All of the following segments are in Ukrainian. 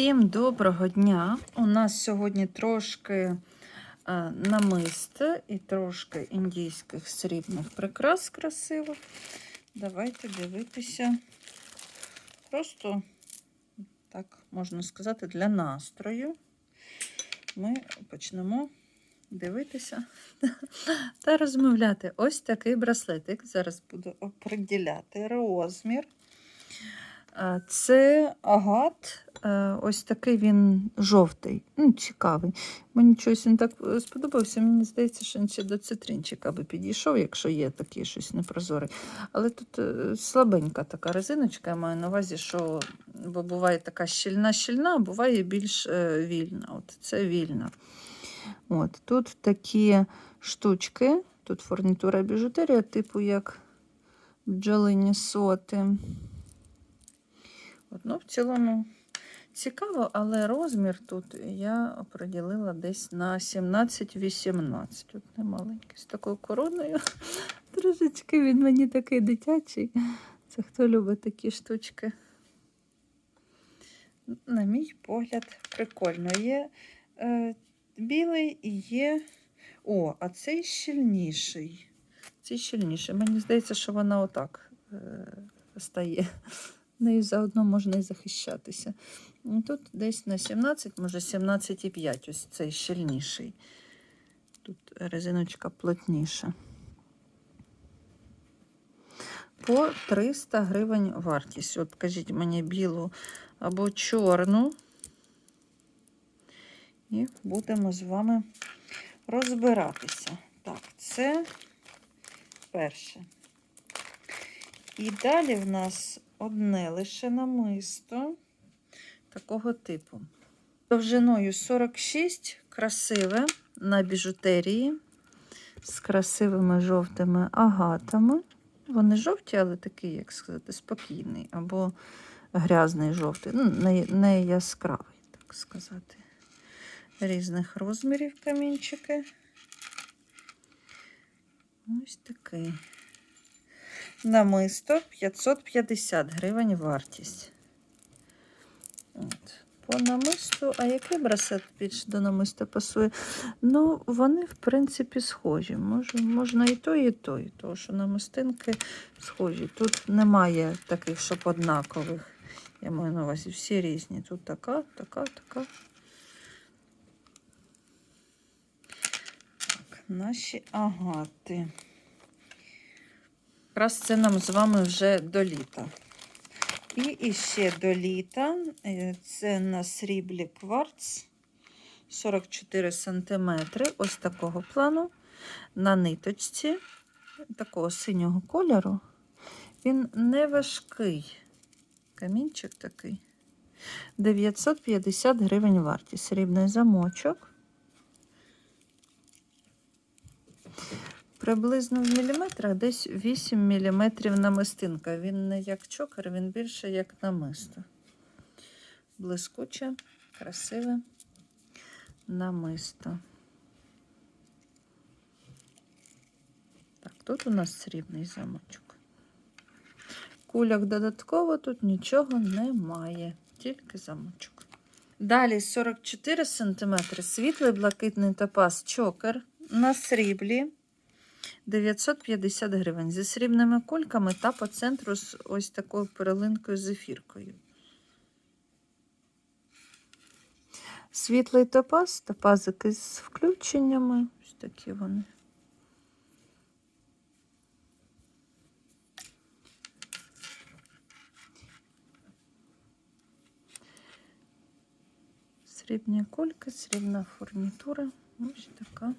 Всім доброго дня! У нас сьогодні трошки е, намисти і трошки індійських срібних прикрас красивих. Давайте дивитися. Просто, так можна сказати, для настрою. Ми почнемо дивитися та розмовляти. Ось такий браслетик. Зараз буду оприділяти розмір. Е, Це агат, е, ось такий він жовтий, ну, цікавий. Мені чогось він так е, сподобався. Мені здається, що він ще до цитринчика би підійшов, якщо є такий щось непрозорий. Але тут слабенька така резиночка, я маю на увазі, що бо буває така щільна-щільна, а буває більш вільна. От це вільна. От, тут такі штучки, тут фурнітура біжутерія, типу як бджолині соти. От, ну, в цілому цікаво, але розмір тут я оприділила десь на 17-18. Тут не маленький, з такою короною. Трошечки він мені такий дитячий. Це хто любить такі штучки. На мій погляд, прикольно. Є е, білий і є. О, а цей щільніший. Цей щільніший. Мені здається, що вона отак е, стає. Нею заодно можна і захищатися. Ну, Тут десь на 17, може 17,5, ось цей щільніший. Тут резиночка плотніша. По 300 гривень вартість. От кажіть мені білу або чорну. І будемо з вами розбиратися. Так, це перше. І далі в нас одне лише намисто такого типу. Довжиною 46, красиве на біжутерії з красивими жовтими агатами. Вони жовті, але такий, як сказати, спокійний або грязний жовтий. Ну, не, яскравий, так сказати. Різних розмірів камінчики. Ось такий. Намисто 550 гривень вартість. По намисту, а який браслет більше до намиста пасує? Ну, вони, в принципі, схожі. Може, можна і той, і той, тому що намистинки схожі. Тут немає таких, щоб однакових. Я маю на увазі всі різні. Тут така, така, така. Так, наші агати. Якраз це нам з вами вже до літа. І іще до літа е, це на сріблі кварц 44 см, ось такого плану, на ниточці, такого синього кольору. Він не важкий. Камінчик такий. 950 гривень вартість. Срібний замочок. Приблизно в міліметрах десь 8 міліметрів намистинка. Він не як чокер, він більше як намисто. Блискуче, красиве намисто. Так, тут у нас срібний замочок. Куляк додатково тут нічого немає, тільки замочок. Далі 44 см світлий блакитний топаз чокер на сріблі. 950 гривень зі срібними кульками та по центру з ось такою перелинкою з ефіркою. Світлий топаз, топазики з включеннями. Ось такі вони. Срібні кульки, срібна фурнітура. Ось така.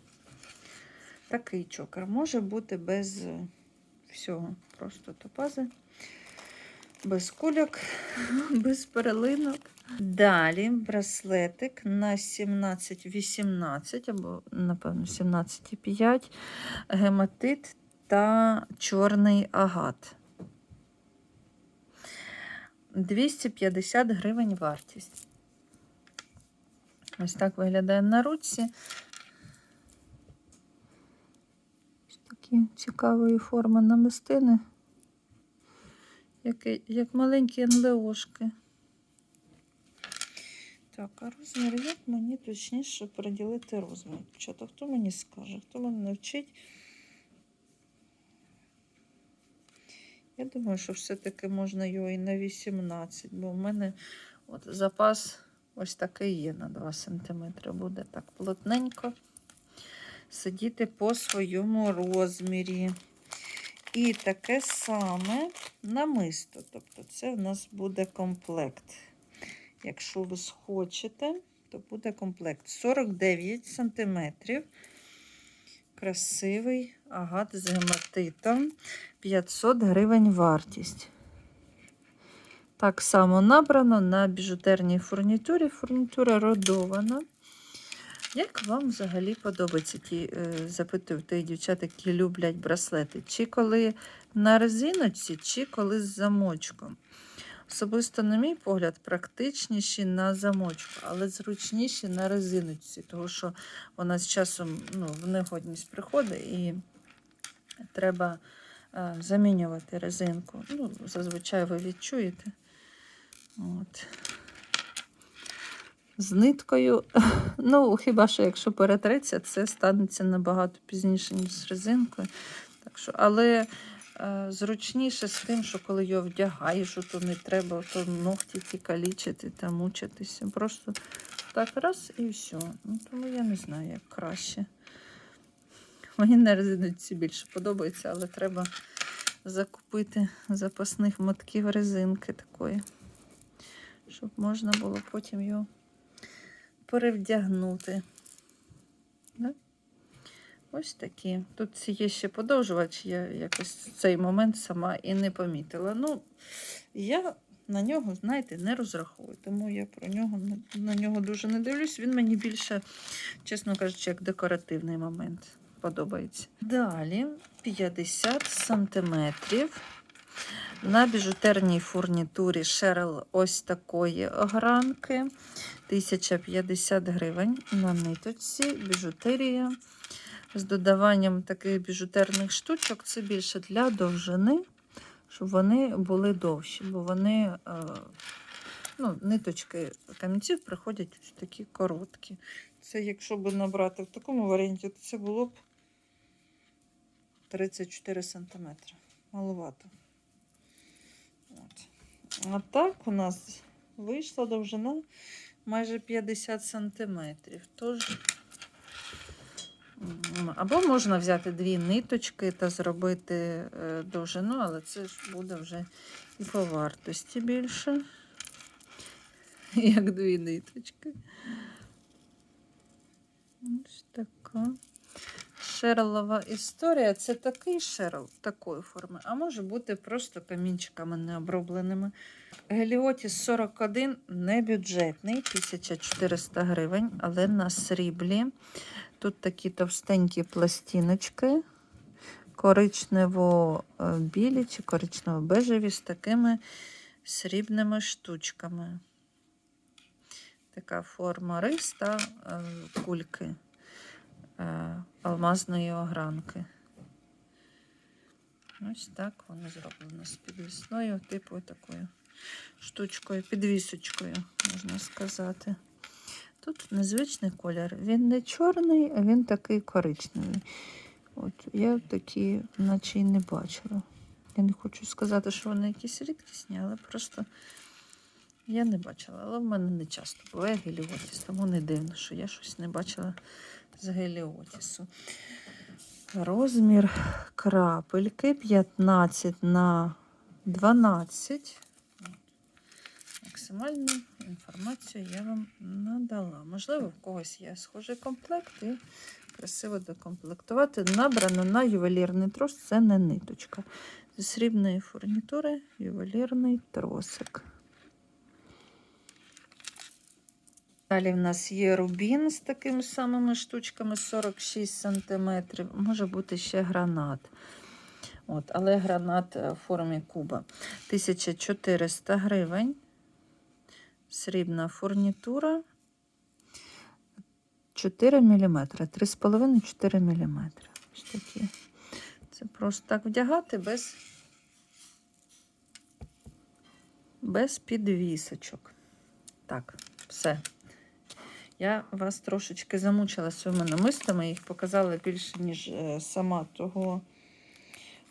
Такий чокер може бути без всього. Просто топази, без кульок, без перелинок. Далі браслетик на 17-18 або, напевно, 17,5 гематит та чорний агат. 250 гривень вартість. Ось так виглядає на руці. Такі цікавої форми намистини, як, як маленькі НЛОшки. Так, а розмір, як мені точніше приділити розмір? Дівчата, хто мені скаже? Хто мене навчить? Я думаю, що все-таки можна його і на 18, бо в мене от запас ось такий є на 2 см. Буде так плотненько сидіти по своєму розмірі. І таке саме намисто. Тобто це в нас буде комплект. Якщо ви схочете, то буде комплект 49 см. Красивий агат з гематитом. 500 гривень вартість. Так само набрано на біжутерній фурнітурі. Фурнітура родована. Як вам взагалі подобається ті, е, запитую тих дівчат, які люблять браслети? Чи коли на резиночці, чи коли з замочком? Особисто, на мій погляд, практичніші на замочку, але зручніші на резиночці, тому що вона з часом ну, в негодність приходить і треба е, замінювати резинку. Ну, зазвичай ви відчуєте. От. З ниткою, ну, хіба що якщо перетреться, це станеться набагато пізніше, ніж з резинкою. Так що, але е, зручніше з тим, що коли його вдягаєш, то не треба то ногті ті калічити та мучитися. Просто так раз і все. Ну, тому я не знаю, як краще. Мені на резинці більше подобається, але треба закупити запасних мотків резинки такої, щоб можна було потім його перевдягнути. Ось такі. Тут є ще подовжувач, я якось цей момент сама і не помітила. Ну, я на нього, знаєте, не розраховую, тому я про нього на нього дуже не дивлюсь. Він мені більше, чесно кажучи, як декоративний момент подобається. Далі 50 сантиметрів. На біжутерній фурнітурі шерл ось такої огранки. 1050 гривень на ниточці, біжутерія. З додаванням таких біжутерних штучок це більше для довжини, щоб вони були довші, бо вони, е, ну, ниточки камінців приходять ось такі короткі. Це якщо б набрати в такому варіанті, то це було б 34 см. Маловато. От. А так у нас вийшла довжина майже 50 сантиметрів. Тож, або можна взяти дві ниточки та зробити е, довжину, але це ж буде вже і по вартості більше, як дві ниточки. Ось така. Шерлова історія це такий шерл такої форми, а може бути просто камінчиками необробленими. Геліотіс 41 небюджетний, 1400 гривень, але на сріблі. Тут такі товстенькі пластиночки, коричнево-білі чи коричнево-бежеві з такими срібними штучками. Така форма рис та е, кульки е, алмазної огранки. Ось так воно зроблено з підвісною, типу такою штучкою, підвісочкою, можна сказати. Тут незвичний колір. Він не чорний, а він такий коричневий. От я такі, наче й не бачила. Я не хочу сказати, що вони якісь рідкісні, але просто я не бачила. Але в мене не часто буває геліотіс, тому не дивно, що я щось не бачила з геліотісу. Розмір крапельки 15 на 12. Максимальну інформацію я вам надала. Можливо, в когось є схожий комплект і красиво докомплектувати. Набрано на ювелірний трос, це не ниточка. Зі срібної фурнітури ювелірний тросик. Далі в нас є рубін з такими самими штучками 46 см. Може бути ще гранат. От, але гранат е, в формі куба. 1400 гривень. Срібна фурнітура. 4 мм. 3,5-4 мм. Ось такі. Це просто так вдягати без, без підвісочок. Так, все. Я вас трошечки замучила своїми намистами, їх показала більше, ніж е, сама того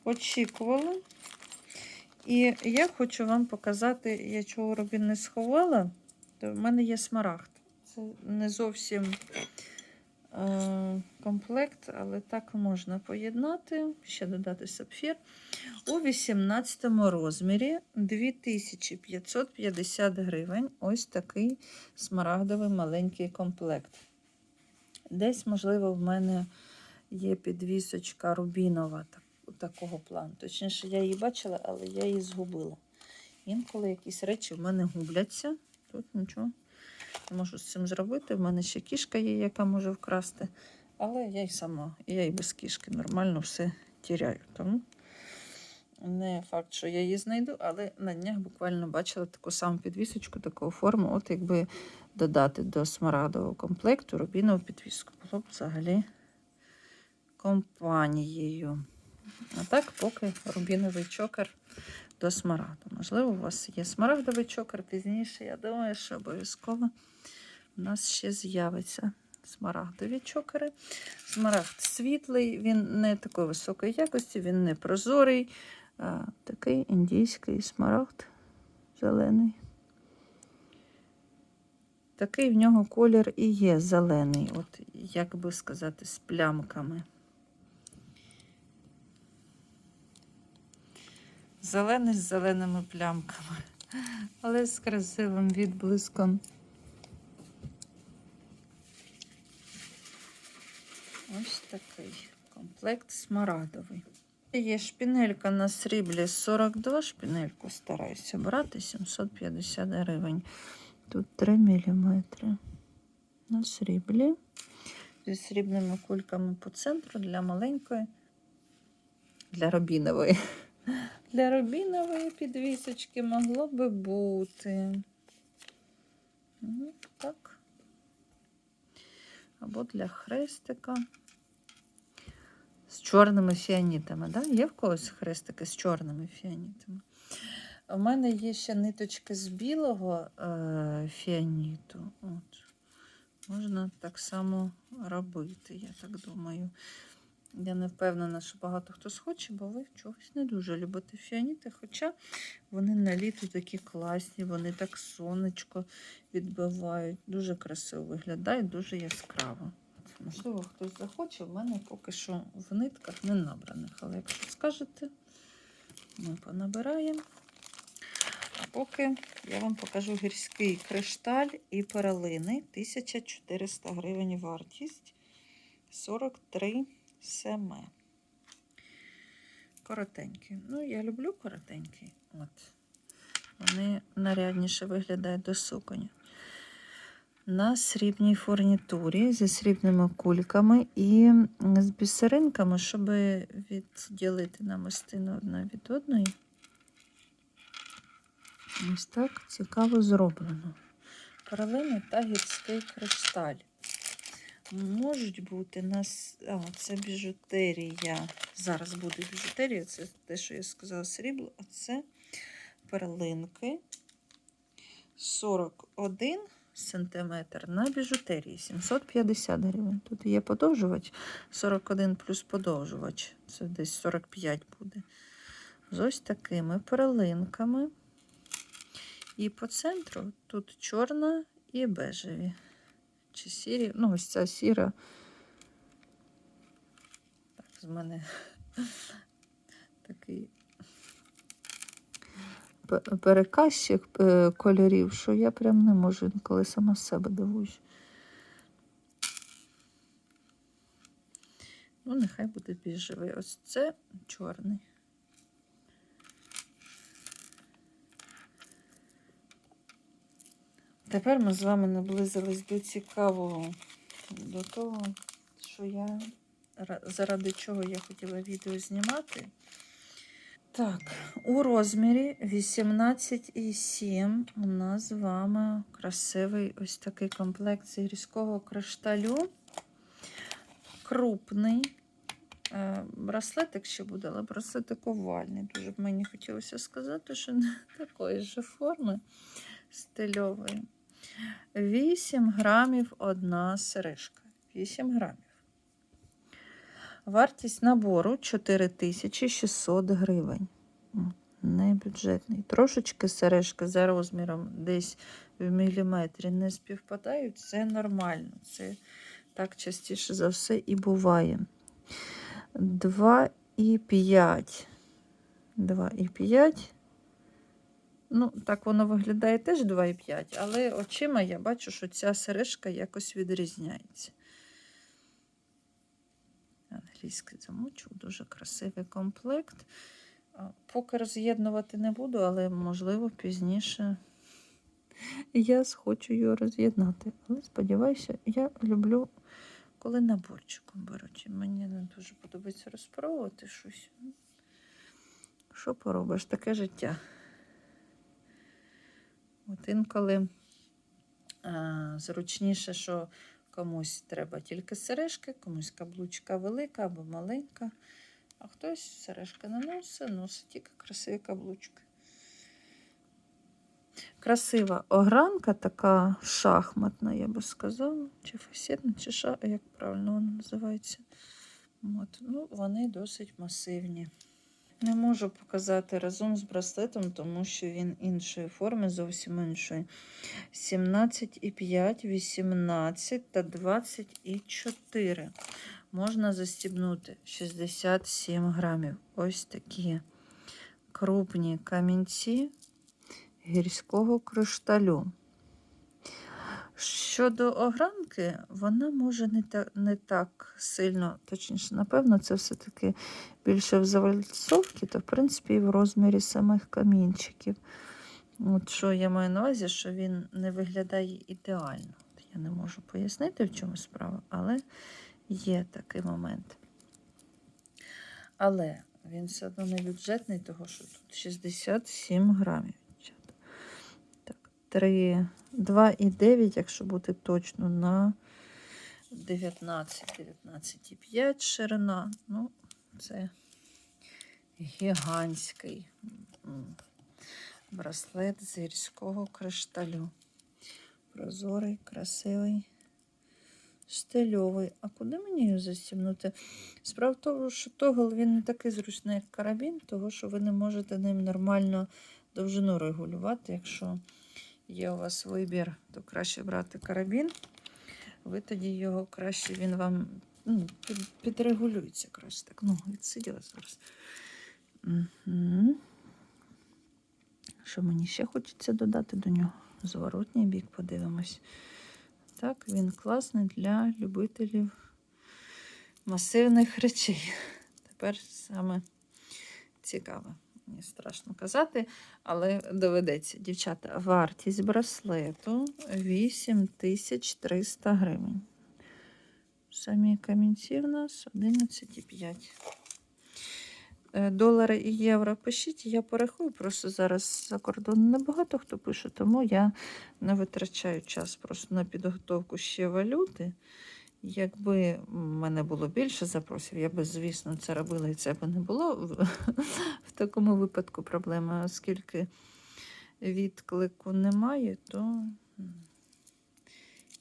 очікувала. І я хочу вам показати, я чого рубін не сховала, то в мене є смарагд. Це не зовсім комплект, але так можна поєднати, ще додати сапфір. У 18 розмірі 2550 гривень. Ось такий смарагдовий маленький комплект. Десь, можливо, в мене є підвісочка рубінова так- такого плану. Точніше, я її бачила, але я її згубила. Інколи якісь речі в мене губляться. Тут нічого можу з цим зробити. В мене ще кішка є, яка може вкрасти. Але я й сама, я і без кішки нормально все тіряю. Тому не факт, що я її знайду, але на днях буквально бачила таку саму підвісочку, таку форму. От якби додати до смарагдового комплекту рубінову підвіску. Було б взагалі компанією. А так, поки рубіновий чокер до смарагду. Можливо, у вас є смарагдовий чокер пізніше. Я думаю, що обов'язково у нас ще з'явиться смарагдові чокери. Смарагд світлий, він не такої високої якості, він не прозорий. А, такий індійський смарагд зелений. Такий в нього колір і є зелений, от як би сказати, з плямками. Зелений з зеленими плямками, але з красивим відблиском. Ось такий комплект смарагдовий. Є шпінелька на сріблі 42, шпінельку стараюся брати 750 гривень. Тут 3 мм на сріблі. Зі срібними кульками по центру для маленької, для рубінової. Для рубінової підвісочки могло би бути. Ну, так. Або для хрестика. З чорними фіанітами. Да? Є в когось хрестики з чорними фіанітами? У мене є ще ниточки з білого е, фіаніту. От. Можна так само робити, я так думаю. Я не впевнена, що багато хто схоче, бо ви чогось не дуже любите фіаніти. Хоча вони на літо такі класні, вони так сонечко відбивають. Дуже красиво виглядають, дуже яскраво. Можливо, хтось захоче, в мене поки що в нитках не набраних. Але якщо скажете, ми понабираємо. А поки я вам покажу гірський кришталь і перелини. 1400 гривень вартість. 43 семе. Коротенькі. Ну, я люблю коротенькі. От. Вони нарядніше виглядають до суконі. На срібній фурнітурі зі срібними кульками і з бісеринками, щоб відділити намистину одна від одної. Ось так цікаво зроблено. Перлини та гірський кришталь. Можуть бути нас. А, це біжутерія. Зараз буде біжутерія, це те, що я сказала, срібло, а це перлинки 41 сантиметр на біжутерії 750 гривень. Тут є подовжувач 41 плюс подовжувач. Це десь 45 буде. З ось такими перлинками. І по центру тут чорна і бежеві. Чи сірі? Ну, ось ця сіра. Так, з мене такий пе- переказчик е, кольорів, що я прям не можу інколи сама себе дивуюсь. Ну, нехай буде біжевий. Ось це чорний. Тепер ми з вами наблизились до цікавого, до того, що я заради чого я хотіла відео знімати. Так, у розмірі 18,7 у нас з вами красивий ось такий комплект з кришталю. Крупний. Е, Браслетик ще буде, але браслетик овальний. Дуже б мені хотілося сказати, що не такої ж форми стильової. 8 грамів одна сережка. 8 грамів. Вартість набору 4600 гривень. Не бюджетний. Трошечки сережки за розміром десь в міліметрі не співпадають. Це нормально. Це так частіше за все і буває. 2,5. 2,5. Ну, так воно виглядає теж 2,5, але очима я бачу, що ця сережка якось відрізняється. Англійський замочок, дуже красивий комплект. Поки роз'єднувати не буду, але можливо пізніше я схочу його роз'єднати. Але сподіваюся, я люблю, коли наборчиком беруть. Мені не дуже подобається розпробувати щось. Що поробиш? Таке життя. От інколи а, зручніше, що комусь треба тільки сережки, комусь каблучка велика або маленька, а хтось сережки не носить, носить тільки красиві каблучки. Красива огранка, така шахматна, я би сказала, чи фасетна, чи ша, як правильно вона називається. От. Ну, вони досить масивні. Не можу показати разом з браслетом, тому що він іншої форми, зовсім іншої. 17,5, 18 та 24. Можна застібнути 67 грамів. Ось такі крупні камінці гірського кришталю. Щодо огранки, вона може не, та, не так сильно, точніше, напевно, це все-таки більше в завальцовці, то в принципі і в розмірі самих камінчиків. От що я маю на увазі, що він не виглядає ідеально. Я не можу пояснити, в чому справа, але є такий момент. Але він все одно не бюджетний, тому що тут 67 грамів. Дівчата. Так, 3, 2,9, якщо бути точно, на 19, 19,5 ширина. Ну, це гігантський браслет з гірського кришталю. Прозорий, красивий, стильовий. А куди мені його застібнути? Справа в тому, що тогл він не такий зручний, як карабін, того що ви не можете ним нормально довжину регулювати. Якщо є у вас вибір, то краще брати карабін. Ви тоді його краще, він вам ну, під, підрегулюється краще. Так, ну, відсиділа зараз. Угу. Що мені ще хочеться додати до нього? Зворотній бік подивимось. Так, він класний для любителів масивних речей. Тепер саме цікаве. Мені страшно казати, але доведеться. Дівчата, вартість браслету 8300 гривень. Самі камінці в нас 11,5. Е, Долари і євро пишіть, я порахую. Просто зараз за кордон небагато хто пише, тому я не витрачаю час просто на підготовку ще валюти. Якби в мене було більше запросів, я би, звісно, це робила і це б не було в, такому випадку проблеми, оскільки відклику немає, то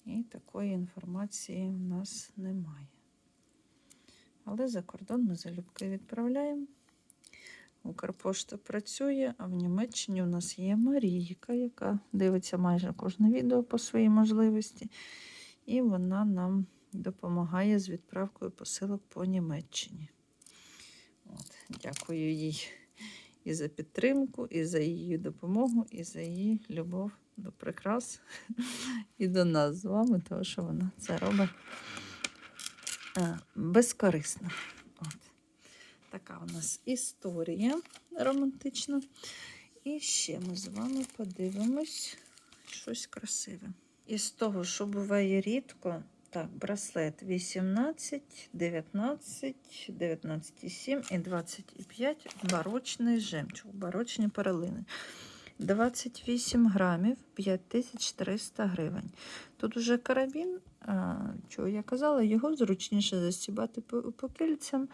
і такої інформації в нас немає. Але за кордон ми залюбки відправляємо. Укрпошта працює, а в Німеччині у нас є Марійка, яка дивиться майже кожне відео по своїй можливості. І вона нам допомагає з відправкою посилок по Німеччині. От, дякую їй і за підтримку, і за її допомогу, і за її любов до прикрас і до нас з вами, тому що вона це робить е, безкорисно. От. Така у нас історія романтична. І ще ми з вами подивимось щось красиве. Із того, що буває рідко, так, браслет 18, 19, 19,7 і 25 барочний жемчуг, барочні перлини. 28 грамів 5300 гривень. Тут уже карабін, а, чого я казала, його зручніше застібати по, по кільцям,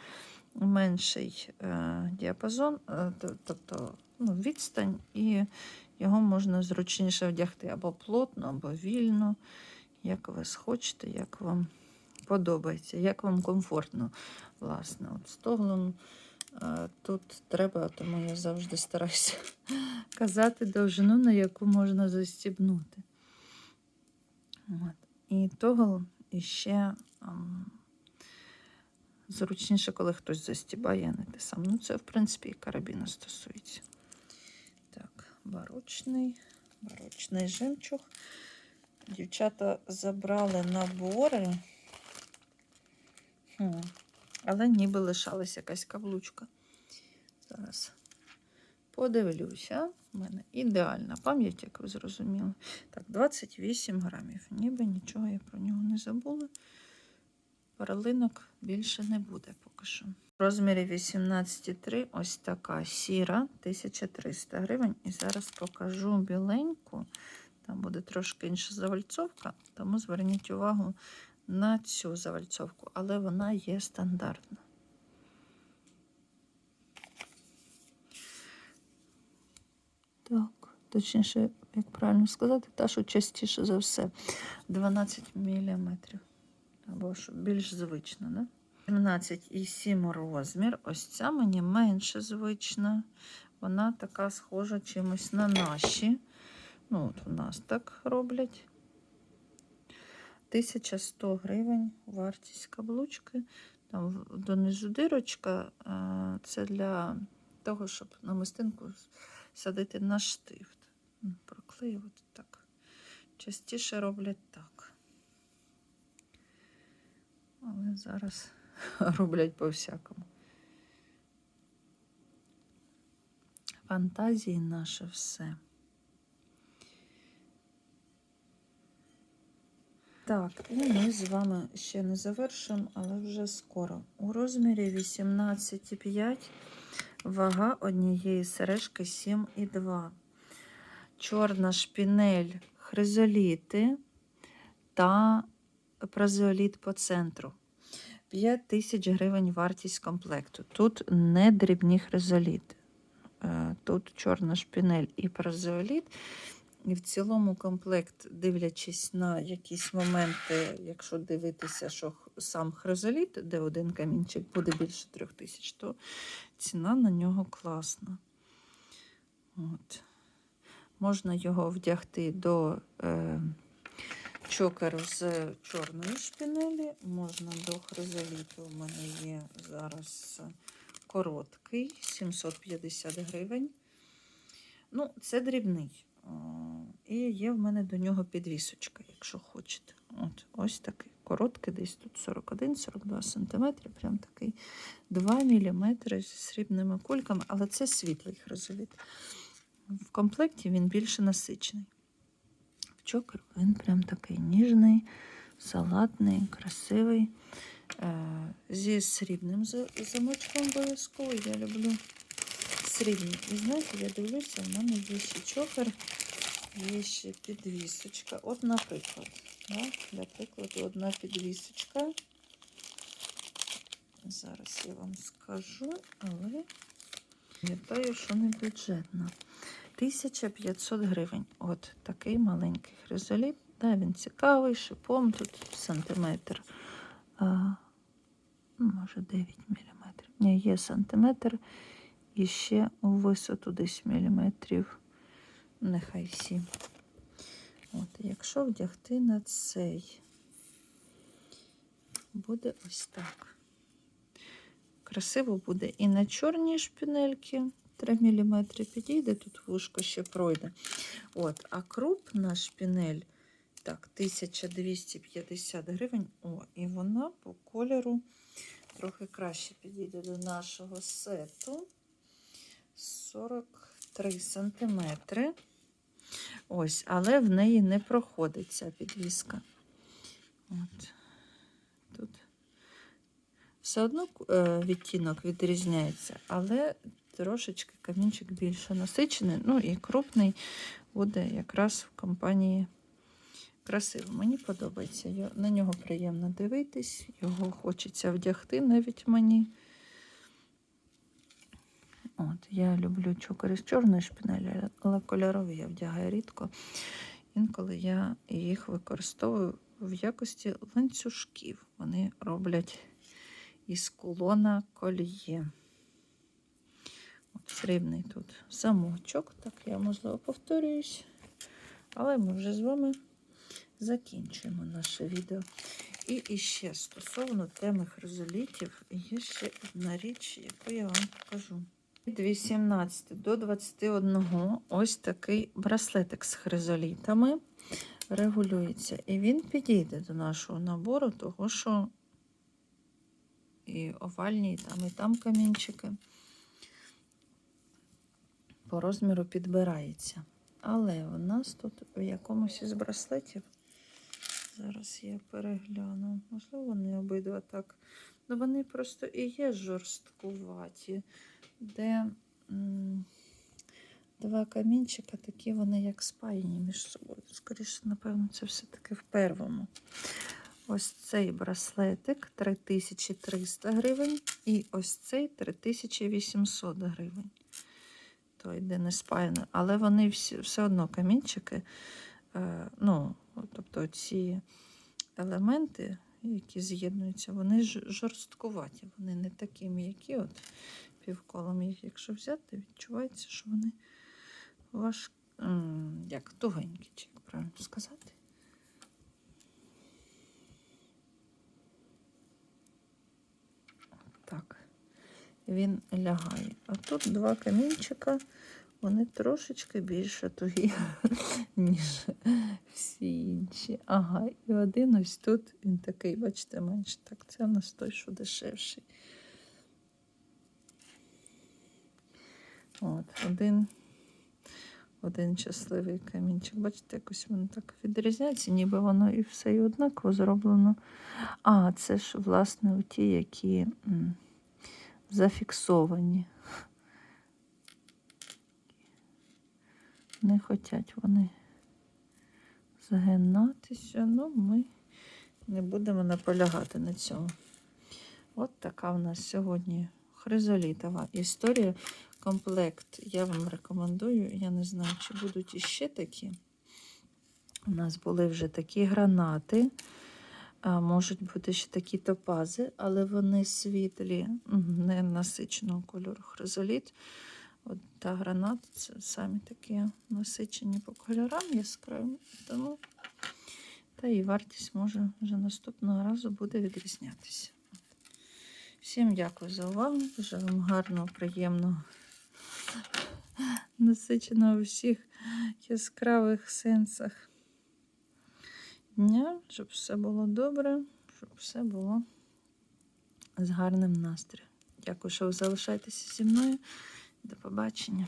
менший е, діапазон, е, т- тобто ну, відстань, і його можна зручніше вдягти або плотно, або вільно, як ви схочете, як вам подобається, як вам комфортно. Власне, от стоглом е, тут треба, тому я завжди стараюся казати довжину, на яку можна застібнути. От. І тогл іще ам, зручніше, коли хтось застібає, а не ти сам. Ну, це, в принципі, і карабіна стосується. Так, барочний, барочний жемчуг. Дівчата забрали набори, але ніби лишалась якась каблучка. Зараз подивлюся. У мене ідеальна пам'ять, як ви зрозуміли. Так, 28 грамів. Ніби нічого я про нього не забула. Перлинок більше не буде поки що. В розмірі 18,3 ось така сіра, 1300 гривень. І зараз покажу біленьку. Там буде трошки інша завальцовка, тому зверніть увагу на цю завальцовку, але вона є стандартна. Так, точніше, як правильно сказати, та, що частіше за все 12 мм. Або що більш звично, да? 17,7 розмір. Ось ця мені менше звична. Вона така схожа чимось на наші. Ну, от у нас так роблять. 1100 гривень вартість каблучки. Там донизу дирочка. е, Це для того, щоб на мистинку садити на штифт. Проклеювати так. Частіше роблять так. Але зараз роблять по-всякому. Фантазії наше все. Так, і ми з вами ще не завершимо, але вже скоро. У розмірі 18,5 вага однієї сережки 7,2. Чорна шпінель хризоліти та празеоліт по центру. 5 тисяч гривень вартість комплекту. Тут не дрібні хризоліти. Е, Тут чорна шпінель і празеоліт. І в цілому комплект, дивлячись на якісь моменти, якщо дивитися, що сам хризоліт, де один камінчик буде більше трьох тисяч, то ціна на нього класна. От. Можна його вдягти до е, чокеру з чорної шпінелі, можна до хризоліту. У мене є зараз короткий, 750 гривень. Ну, це дрібний. І є в мене до нього підвісочка, якщо хочете. От, ось такий короткий, десь тут 41-42 см, прям такий 2 мм зі срібними кульками, але це світлий хризоліт. В комплекті він більше насичений. В чокер він прям такий ніжний, салатний, красивий. Е, зі срібним замочком обов'язково. Я люблю срібні. І знаєте, я дивлюся, в мене є ще чокер, є ще підвісочка. От, наприклад, да, для прикладу, одна підвісочка. Зараз я вам скажу, але пам'ятаю, що не бюджетна. 1500 гривень. От такий маленький хризоліт. Да, він цікавий, шипом тут сантиметр. А, ну, може 9 мм. Ні, є сантиметр. І ще у висоту десь міліметрів, нехай 7. От, якщо вдягти на цей, буде ось так. Красиво буде і на чорній шпінельки 3 мм підійде, тут вушко ще пройде. От, а крупна шпінель, так, 1250 гривень. О, і вона по кольору трохи краще підійде до нашого сету. 43 сантиметри. Ось, але в неї не проходить ця підвіска. От. Тут все одно е, відтінок відрізняється, але трошечки камінчик більше насичений. Ну і крупний буде якраз в компанії красиво. Мені подобається. На нього приємно дивитись, його хочеться вдягти навіть мені. От, я люблю чокери з чорної шпинелі, але кольорові я вдягаю рідко. Інколи я їх використовую в якості ланцюжків. Вони роблять із кулона коліє. От срібний тут замочок. Так, я можливо повторююсь. Але ми вже з вами закінчуємо наше відео. І іще стосовно теми хризолітів, є ще одна річ, яку я вам покажу. Від 18 до 21 ось такий браслетик з хризолітами регулюється. І він підійде до нашого набору, того що і овальні, і там, і там камінчики по розміру підбирається. Але у нас тут в якомусь із браслетів, зараз я перегляну, можливо, вони обидва так. Ну, вони просто і є жорсткуваті, де м, два камінчика такі вони як спаяні між собою. Скоріше, напевно, це все-таки в первому. Ось цей браслетик 3300 гривень, і ось цей 3800 гривень. Той, де не спаяно. Але вони всі, все одно камінчики, е, ну, тобто ці елементи, які з'єднуються, вони жорсткуваті, вони не такі м'які, от півколом їх, якщо взяти, відчувається, що вони важ... як тугенькі, чи як правильно сказати. Так, він лягає. А тут два камінчика, вони трошечки більше тугі, ніж всі інші. Ага, і один ось тут, він такий, бачите, менше. Так, це в нас той, що дешевший. От, один, один щасливий камінчик. Бачите, якось воно так відрізняється, ніби воно і все і однаково зроблено. А, це ж, власне, ті, які м, зафіксовані. Не хочуть вони згинатися. Ну, ми не будемо наполягати на цьому. От така в нас сьогодні хризолітова історія. Комплект я вам рекомендую. Я не знаю, чи будуть іще такі. У нас були вже такі гранати. Можуть бути ще такі топази, але вони світлі, не насиченого кольору хризоліт. От та граната це самі такі насичені по кольорам яскраві. Тому та і вартість може вже наступного разу буде відрізнятися. Всім дякую за увагу. Дуже вам гарного, приємного, насиченого у всіх яскравих сенсах дня, щоб все було добре, щоб все було з гарним настроєм. Дякую, що ви залишаєтеся зі мною. До побачення.